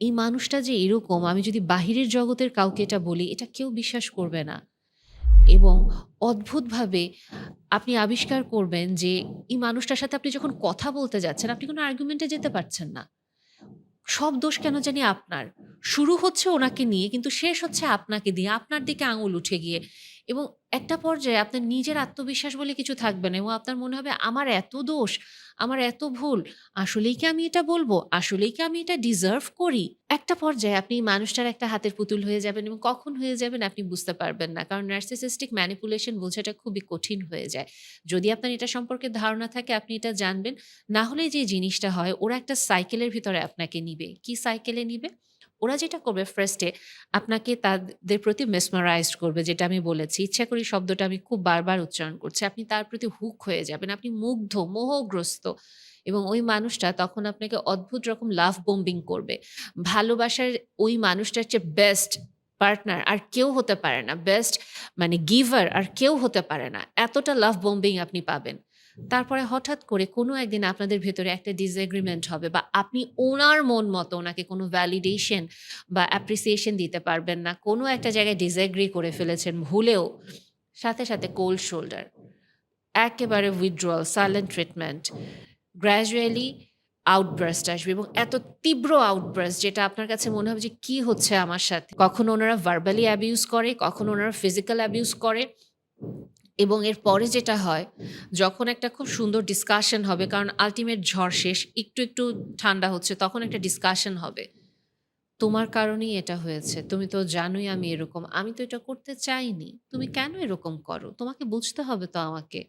এই মানুষটা যে এরকম, আমি যদি বাহিরের জগতের কাউকে এটা বলি, এটা কেউ বিশ্বাস করবে না। এবং অদ্ভুতভাবে আপনি আবিষ্কার করবেন যে এই মানুষটার সাথে আপনি যখন কথা বলতে যাচ্ছেন, আপনি কোনো আর্গুমেন্টে যেতে পারছেন না। সব দোষ কেন জানি আপনার। শুরু হচ্ছে ওনাকে নিয়ে কিন্তু শেষ হচ্ছে আপনাকে দিয়ে, আপনার দিকে আঙুল উঠে গিয়ে। এবং একটা পর্যায়ে আপনার নিজের আত্মবিশ্বাস বলে কিছু থাকবে না এবং আপনার মনে হবে আমার এত দোষ, আমার এত ভুল। আসলেই কি আমি এটা বলব আসলেই কি আমি এটা ডিজার্ভ করি? একটা পর্যায়ে আপনি মানুষটার একটা হাতের পুতুল হয়ে যাবেন এবং কখন হয়ে যাবেন আপনি বুঝতে পারবেন না। কারণ নার্সিসিস্টিক ম্যানিপুলেশন বোঝাটা খুবই কঠিন হয়ে যায়। যদি আপনার এটা সম্পর্কে ধারণা থাকে আপনি এটা জানবেন। না হলে যে জিনিসটা হয় ওরা একটা সাইকেলের ভিতরে আপনাকে নিবে। কি সাইকেলে নিবে? ওরা যেটা করবে ফার্স্ট আপনাকে তাদের প্রতি মেসমারাইজড করবে যেটা আমি বলেছি। ইচ্ছা করি শব্দটা আমি খুব বারবার উচ্চারণ করছি। আপনি তার প্রতি হুক হয়ে যাবেন। আপনি মুগ্ধ, মোহগ্রস্ত এবং ওই মানুষটা তখন আপনাকে অদ্ভুত রকম লাভ বোম্বিং করবে। ভালোবাসার ওই মানুষটার চেয়ে বেস্ট পার্টনার আর কেউ হতে পারে না। বেস্ট মানে গিভার আর কেউ হতে পারে না। এতটা লাভ বোম্বিং আপনি পাবেন। তারপরে হঠাৎ করে কোনো একদিন আপনাদের ভেতরে একটা ডিসএগ্রিমেন্ট হবে বা আপনি ওনার মন মতো ওনাকে কোনো ভ্যালিডেশন বা অ্যাপ্রিসিয়েশন দিতে পারবেন না। কোনো একটা জায়গায় ডিসএগ্রি করে ফেলেছেন ভুলেও। সাথে, সাথে কোল্ড শোল্ডার। একেবারে withdrawal, silent treatment. Gradually outburst আসবে এবং এত তীব্র আউটবার্স্ট যেটা আপনার কাছে মনে হবে যে কি হচ্ছে আমার সাথে। কখনো ওনারা ভার্বালি অ্যাবিউজ করে, কখনো ওনারা ফিজিক্যাল অ্যাবিউজ করে। এবং এর পরে যেটা হয় যখন একটা খুব সুন্দর ডিসকাশন হবে কারণ আলটিমেট ঝড় শেষ। একটু, একটু ঠান্ডা হচ্ছে তখন একটা ডিসকাশন হবে। তোমার কারণেই এটা হয়েছে। তুমি তো জানোই আমি এরকম। আমি তো এটা করতে চাইনি। তুমি কেন এরকম করো? তোমাকে বুঝতে হবে তো আমাকে।